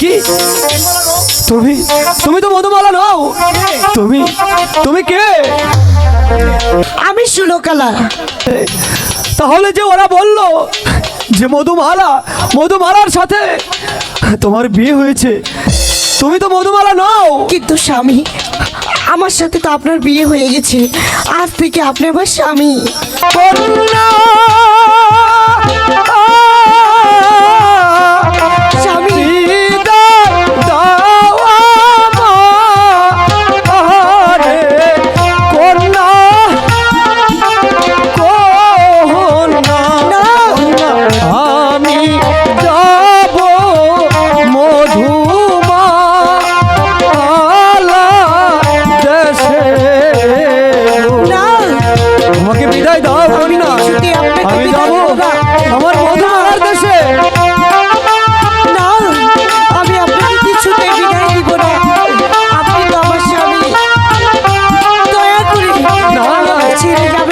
কি? তুমি তুমি তো মধুমালা নও। তুমি তুমি কে? আমি সুলোকালা তাহলে যে ওরা বলল যে মধুমালা মধুমালার সাথে তোমার বিয়ে হয়েছে তুমি তো মধুমালা নও। কিন্তু স্বামী আমার সাথে তো আপনার বিয়ে হয়ে গেছে। আজ থেকে আপনি আমার স্বামী। বিদায় দাও কন্যা আমি যাব। আমার মধুমালার দেশে। আমি আপনাকে কিছুতে বিদায় দিব না। আপনি তো আমার দয়া করে ছেড়ে যাবে